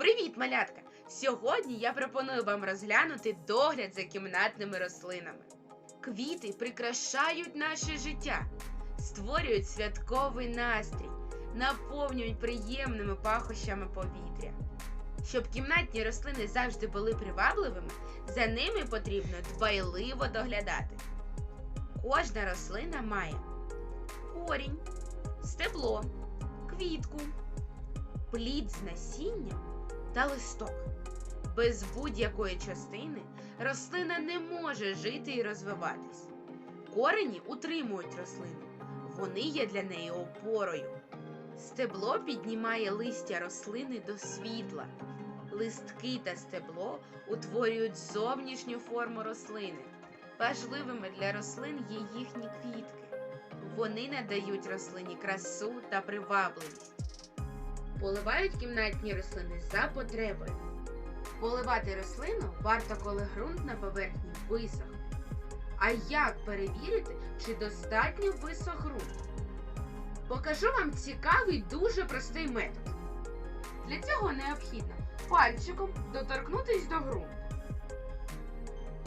Привіт, малятка! Сьогодні я пропоную вам розглянути догляд за кімнатними рослинами. Квіти прикрашають наше життя, створюють святковий настрій, наповнюють приємними пахощами повітря. Щоб кімнатні рослини завжди були привабливими, за ними потрібно дбайливо доглядати. Кожна рослина має корінь, стебло, квітку, плід з насінням та листок. Без будь-якої частини рослина не може жити і розвиватись. Корені утримують рослину, вони є для неї опорою. Стебло піднімає листя рослини до світла. Листки та стебло утворюють зовнішню форму рослини. Важливими для рослин є їхні квітки. Вони надають рослині красу та привабливість. Поливають кімнатні рослини за потребою. Поливати рослину варто, коли ґрунт на поверхні висох. А як перевірити, чи достатньо висох ґрунт? Покажу вам цікавий, дуже простий метод. Для цього необхідно пальчиком доторкнутись до ґрунту.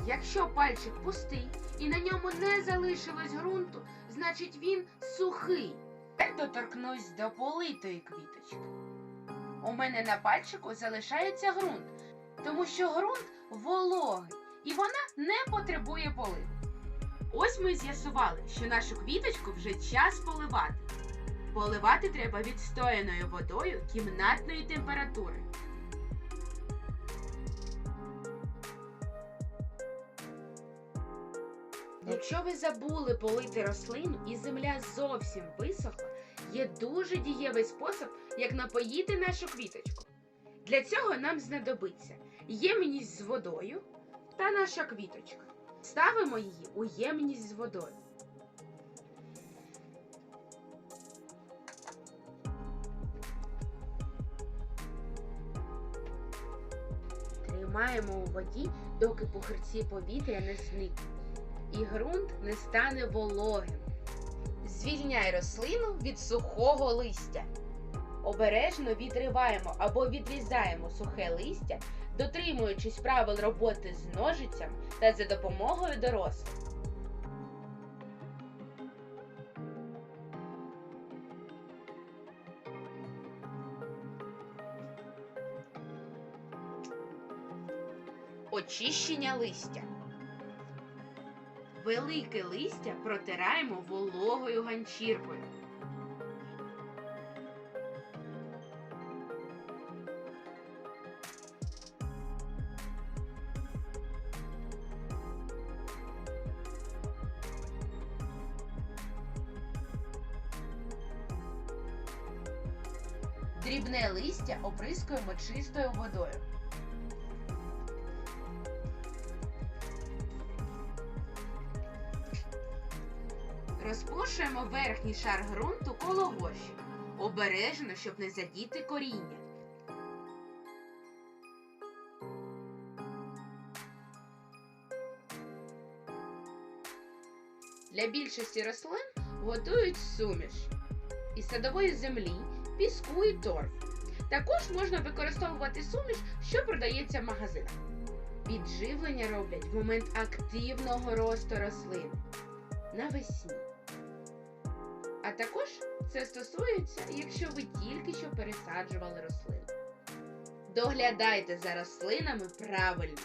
Якщо пальчик пустий і на ньому не залишилось ґрунту, значить він сухий. Тепер доторкнусь до политої квіточки. У мене на пальчику залишається ґрунт, тому що ґрунт вологий і вона не потребує поливу. Ось ми з'ясували, що нашу квіточку вже час поливати. Поливати треба відстояною водою кімнатної температури. Якщо ви забули полити рослину і земля зовсім висохла, є дуже дієвий спосіб, як напоїти нашу квіточку. Для цього нам знадобиться ємність з водою та наша квіточка. Ставимо її у ємність з водою. Тримаємо у воді, доки пухирці повітря не зникнуть і ґрунт не стане вологим. Звільняй рослину від сухого листя. Обережно відриваємо або відрізаємо сухе листя, дотримуючись правил роботи з ножицями та за допомогою дорослих. Очищення листя. Велике листя протираємо вологою ганчіркою. Дрібне листя оприскуємо чистою водою. Розпушуємо верхній шар ґрунту коло горщика. Обережно, щоб не задіти коріння. Для більшості рослин готують суміш із садової землі, піску і торф. Також можна використовувати суміш, що продається в магазинах. Підживлення роблять в момент активного росту рослин навесні. А також це стосується, якщо ви тільки що пересаджували рослину. Доглядайте за рослинами правильно.